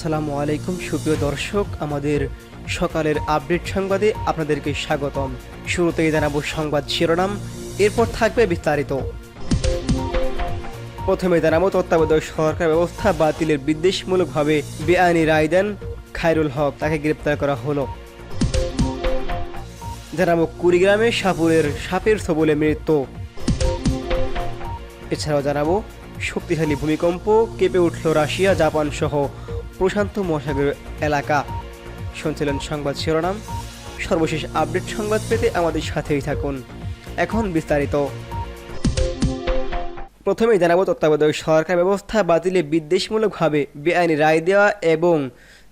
আসসালামু আলাইকুম, সুপ্রিয় দর্শক। আমাদের সকালের আপডেট সংবাদে আপনাদেরকে স্বাগতম। শুরুতেই জানাব সংবাদ শিরোনাম। এরপর থাকবে বিস্তারিত। প্রথমে জানাব তত্ত্বাবধায়ক সরকার ব্যবস্থা বাতিলের বিদ্বেষমূলকভাবে বেআইনি রায় দেন খায়রুল হক। তাকে গ্রেপ্তার করা হলো। জানাব কুড়িগ্রামে সাপুরের সাপের সবলে মৃত্যু। এছাড়াও জানাব শক্তিশালী ভূমিকম্প কেঁপে উঠল রাশিয়া জাপান সহ প্রশান্ত মহাসাগর এলাকা। শুনছিলেন সংবাদ শিরোনাম। সর্বশেষ আপডেট সংবাদ পেতে আমাদের সাথেই থাকুন। এখন বিস্তারিত। প্রথমেই জানাব তত্ত্বাবধায়ক সরকার ব্যবস্থা বাতিলে বিদ্বেষমূলকভাবে বেআইনি রায় দেওয়া এবং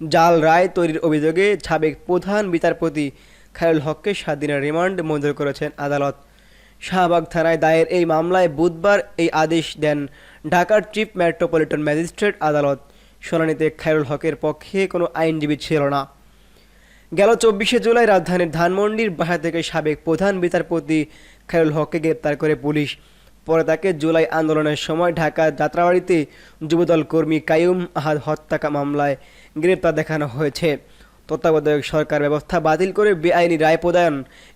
জাল রায় তৈরির অভিযোগে সাবেক প্রধান বিচারপতি খায়রুল হককে সাত দিনের রিমান্ড মঞ্জুর করেছেন আদালত। শাহবাগ থানায় দায়ের এই মামলায় বুধবার এই আদেশ দেন ঢাকার চিফ মেট্রোপলিটন ম্যাজিস্ট্রেট আদালত। শুনানিতে খায়রুল হকের পক্ষে কোনো আইনজীবী ছিল না। গেল চব্বিশে জুলাই রাজধানীর ধানমন্ডির বাসা থেকে সাবেক প্রধান বিচারপতি খায়রুল হককে গ্রেপ্তার করে পুলিশ। পরে তাকে জুলাই আন্দোলনের সময় ঢাকার যাত্রাবাড়িতে যুবদল কর্মী কায়ুম আহাদ হত্যা মামলায় গ্রেপ্তার দেখানো হয়েছে। তত্ত্বাবধায়ক সরকার ব্যবস্থা বাতিল করে বেআইনি রায় প্রদান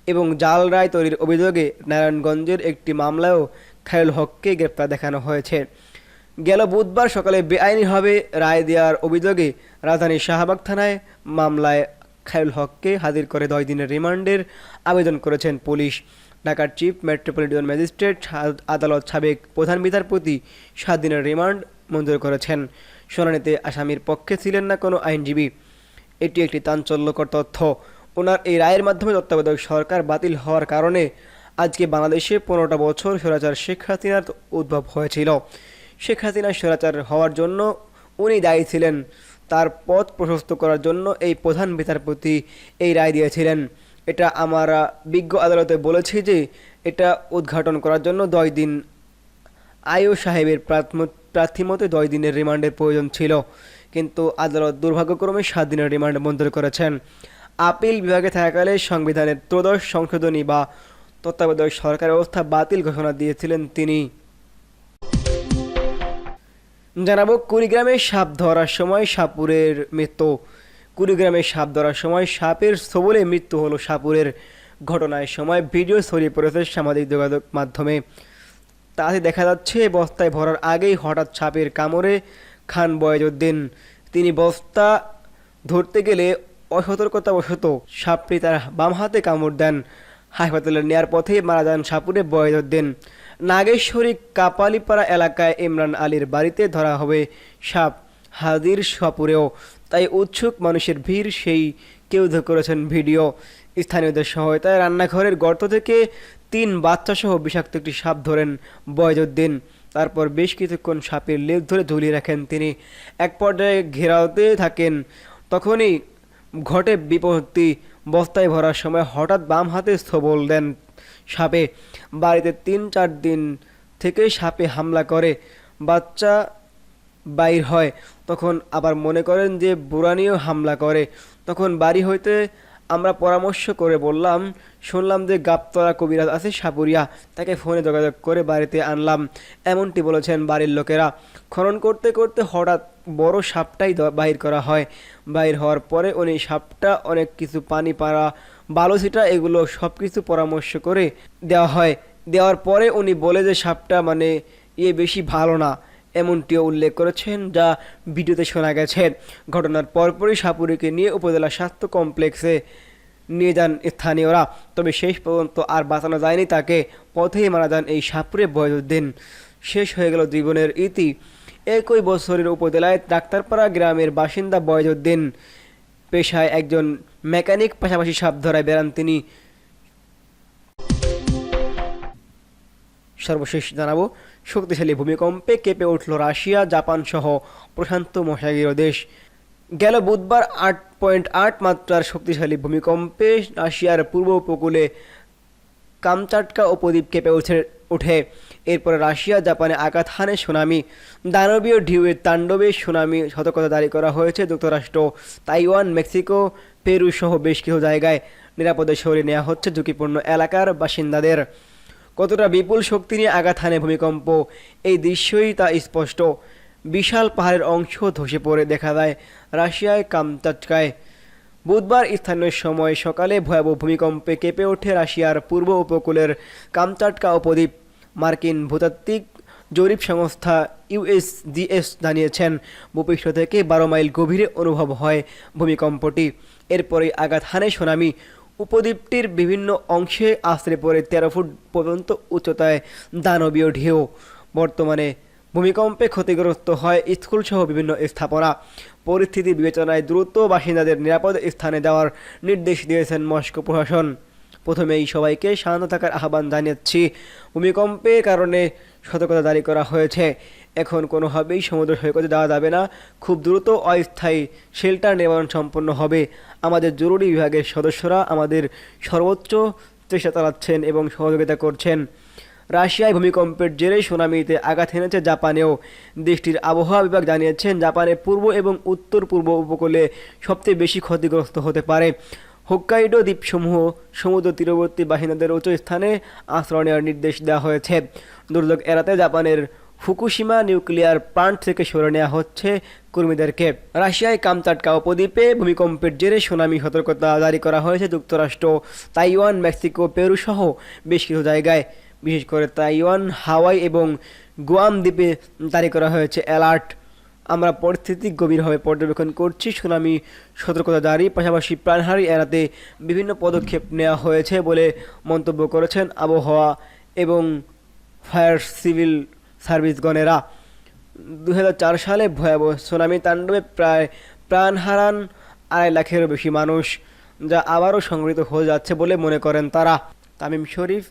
এবং জাল রায় তৈরির অভিযোগে নারায়ণগঞ্জের একটি মামলায়ও খায়রুল হককে গ্রেপ্তার দেখানো হয়েছে। গেল বুধবার সকালে বেআইনিভাবে রায় দেওয়ার অভিযোগে রাজধানীর শাহবাগ থানায় মামলায় খায়ুল হককে হাজির করে দশ দিনের রিমান্ডের আবেদন করেছেন পুলিশ। ঢাকার চিফ মেট্রোপলিটন ম্যাজিস্ট্রেট আদালত সাবেক প্রধান বিচারপতি সাত দিনের রিমান্ড মঞ্জুর করেছেন। শুনানিতে আসামির পক্ষে ছিলেন না কোনো আইনজীবী। এটি একটি চাঞ্চল্যকর তথ্য। ওনার এই রায়ের মাধ্যমে তত্ত্বাবধায়ক সরকার বাতিল হওয়ার কারণে আজকে বাংলাদেশে পনেরোটা বছর স্বৈরাচার শেখ হাসিনার উদ্ভব হয়েছিল। শেখ হাসিনা স্বৈরাচার হওয়ার জন্য উনি দায়ী ছিলেন। তার পথ প্রশস্ত করার জন্য এই প্রধান বিচারপতি এই রায় দিয়েছিলেন। এটা আমরা বিজ্ঞ আদালতে বলেছি যে এটা উদ্ঘাটন করার জন্য দশ দিন। আয়ু সাহেবের প্রাথম- প্রার্থী মতে দশ দিনের রিমান্ডের প্রয়োজন ছিল। কিন্তু আদালত দুর্ভাগ্যক্রমে সাত দিনের রিমান্ড মঞ্জুর করেছেন। আপিল বিভাগে থাকাকালে সংবিধানের ত্রয়োদশ সংশোধনী বা তত্ত্বাবধায়ক সরকার ব্যবস্থা বাতিল ঘোষণা দিয়েছিলেন তিনি। জানাব কুড়িগ্রামে সাপ ধরার সময় সাপুরের মৃত্যু। কুড়িগ্রামে সাপ ধরার সময় সাপের সবলে মৃত্যু হলো সাপুরের ঘটনায় সময়। ভিডিও ছড়িয়ে পড়েছে সামাজিক যোগাযোগ মাধ্যমে। তাতে দেখা যাচ্ছে, বস্তায় ভরার আগেই হঠাৎ সাপের কামড়ে খান বয়েজউদ্দিন। তিনি বস্তা ধরতে গেলে অসতর্কতাবশত সাপটি তার বাম হাতে কামড় দেন। হাসপাতালে নেয়ার পথে মারা যান সাপুরে বয়েজউদ্দিন। নাগেশ্বরী কাপালিপাড়া এলাকায় ইমরান আলীর বাড়িতে ধরা হবে সাপ। হাজির সাপুরেও তাই উৎসুক মানুষের ভিড় সেই কেউ করেছেন ভিডিও। স্থানীয়দের সহায়তায় রান্নাঘরের গর্ত থেকে তিন বাচ্চাসহ বিষাক্ত একটি সাপ ধরেন বয়জউদ্দিন তারপর বেশ কিছুক্ষণ সাপের লেজ ধরে ঝুলিয়ে রাখেন তিনি। এক পর্যায়ে ঘেরাওতে থাকেন। তখনই ঘটে বিপত্তি। বস্তায় ভরার সময় হঠাৎ বাম হাতে স্থবল দেন সাপে। বাড়িতে তিন চার দিন থেকে সাপে হামলা করে, বাচ্চা বাইর হয়। তখন আবার মনে করেন যে বুড়ানিও হামলা করে। তখন বাড়ি হইতে আমরা পরামর্শ করে বললাম, শুনলাম যে গাবতলা কবিরাজ আছে সাপুরিয়া, তাকে ফোনে যোগাযোগ করে বাড়িতে আনলাম। এমনটি বলেছেন বাড়ির লোকেরা। খনন করতে করতে হঠাৎ বড় সাপটাই বাহির করা হয়। বাহির হওয়ার পরে উনি সাপটা অনেক কিছু পানি পাড়া বালুছিটা এগুলো সব কিছু পরামর্শ করে দেওয়া হয়। দেওয়ার পরে উনি বলে যে, সাপটা মানে ইয়ে বেশি ভালো না। এমনটিও উল্লেখ করেছেন, যা ভিডিওতে শোনা গেছে। ঘটনার পরপরই সাপুরিকে নিয়ে উপজেলা স্বাস্থ্য কমপ্লেক্সে নিয়ে যান স্থানীয়রা। তবে শেষ পর্যন্ত আর বাঁচানো যায়নি তাকে। পথেই মারা যান এই সাপুরে বয়সুদ্দিন শেষ হয়ে গেল জীবনের ইতি। একই বছরের উপজেলায় ডাক্তারপাড়া গ্রামের বাসিন্দা বয়জুদ্দিন পেশায় একজন মেকানিক, পাশাপাশি সাপ ধরায় বেড়ান তিনি। সর্বশেষ জানাব, শক্তিশালী ভূমিকম্পে কেঁপে উঠল রাশিয়া, জাপান সহ প্রশান্ত মহাসাগরীয় দেশ। গেল বুধবার আট পয়েন্ট আট মাত্রার শক্তিশালী ভূমিকম্পে রাশিয়ার পূর্ব উপকূলে কামচাটকা উপদ্বীপ কেঁপে উঠে। ওঠে। এরপরে রাশিয়া, জাপানে আঘাত হানে সুনামি। দানবীয় ঢিউয়ের তাণ্ডবে সুনামি সতর্কতা জারি করা হয়েছে যুক্তরাষ্ট্র, তাইওয়ান, মেক্সিকো, পেরু সহ বেশ কিছু জায়গায়। নিরাপদে সরিয়ে নেওয়া হচ্ছে ঝুঁকিপূর্ণ এলাকার বাসিন্দাদের। কতটা বিপুল শক্তি নিয়ে আঘাত হানে ভূমিকম্প, এই দৃশ্যই তা স্পষ্ট। বিশাল পাহাড়ের অংশ ধসে পড়ে দেখা যায় রাশিয়ায় কামচাটকায়। বুধবার স্থানীয় সময় সকালে ভয়াবহ ভূমিকম্পে কেঁপে ওঠে রাশিয়ার পূর্ব উপকূলের কামচাটকা উপদ্বীপ। মার্কিন ভূতাত্ত্বিক জরিপ সংস্থা ইউএসজিএস জানিয়েছেন, ভূপৃষ্ঠ থেকে বারো মাইল গভীরে অনুভব হয় ভূমিকম্পটি। এরপরে আঘাত হানে সুনামি। উপদ্বীপটির বিভিন্ন অংশে আশ্রে পড়ে তেরো ফুট পর্যন্ত উচ্চতায় দানবীয় ঢেউ। বর্তমানে ভূমিকম্পে ক্ষতিগ্রস্ত হয় স্কুলসহ বিভিন্ন স্থাপনা। পরিস্থিতি বিবেচনায় দ্রুত বাসিন্দাদের নিরাপদ স্থানে যাওয়ার নির্দেশ দিয়েছেন মস্কো প্রশাসন। প্রথমেই সবাইকে শান্ত থাকার আহ্বান জানাচ্ছি ভূমিকম্পের কারণে সতর্কতা জারি করা হয়েছে। এখন কোনোভাবেই সমুদ্র সৈকতে যাওয়া যাবে না। খুব দ্রুত অস্থায়ী শেল্টার নির্মাণ সম্পন্ন হবে। আমাদের জরুরি বিভাগের সদস্যরা আমাদের সর্বোচ্চ চেষ্টা চালাচ্ছেন এবং সহযোগিতা করছেন। রাশিয়ায় ভূমিকম্পের জেরে সুনামিতে আঘাত হেনেছে জাপানেও। দেশটির আবহাওয়া বিভাগ জানিয়েছেন জাপানের পূর্ব এবং উত্তর পূর্ব উপকূলে সবচেয়ে বেশি ক্ষতিগ্রস্ত হতে পারে। হোক্কাইডো দ্বীপসমূহ সমুদ্র তীরবর্তী বাহিনীদের উচ্চ স্থানে আশ্রয় নেওয়ার নির্দেশ দেওয়া হয়েছে। দুর্যোগ এড়াতে জাপানের ফুকুশিমা নিউক্লিয়ার প্লান্ট থেকে সরে নেওয়া হচ্ছে কর্মীদেরকে। রাশিয়ায় কামচাটকা উপদ্বীপে ভূমিকম্পের জেরে সুনামি সতর্কতা জারি করা হয়েছে যুক্তরাষ্ট্র, তাইওয়ান, মেক্সিকো, পেরু সহ বেশ কিছু জায়গায়। বিশেষ করে তাইওয়ান, হাওয়াই এবং গুয়াম দ্বীপে জারি করা হয়েছে অ্যালার্ট। আমরা পরিস্থিতি গভীরভাবে পর্যবেক্ষণ করছি, সুনামি সতর্কতা জারি, পাশাপাশি প্রাণহানি এড়াতে বিভিন্ন পদক্ষেপ নেওয়া হয়েছে বলে মন্তব্য করেছেন আবহাওয়া এবং ফায়ার সিভিল সার্ভিসগণেরা দু হাজার চার সালে ভয়াবহ সুনামি তাণ্ডবে প্রায় প্রাণ হারান আড়াই লাখেরও বেশি মানুষ, যা আবারও সংগৃহীত হয়ে যাচ্ছে বলে মনে করেন তারা তামিম শরীফ,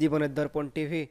জীবনের দর্পণ টিভি.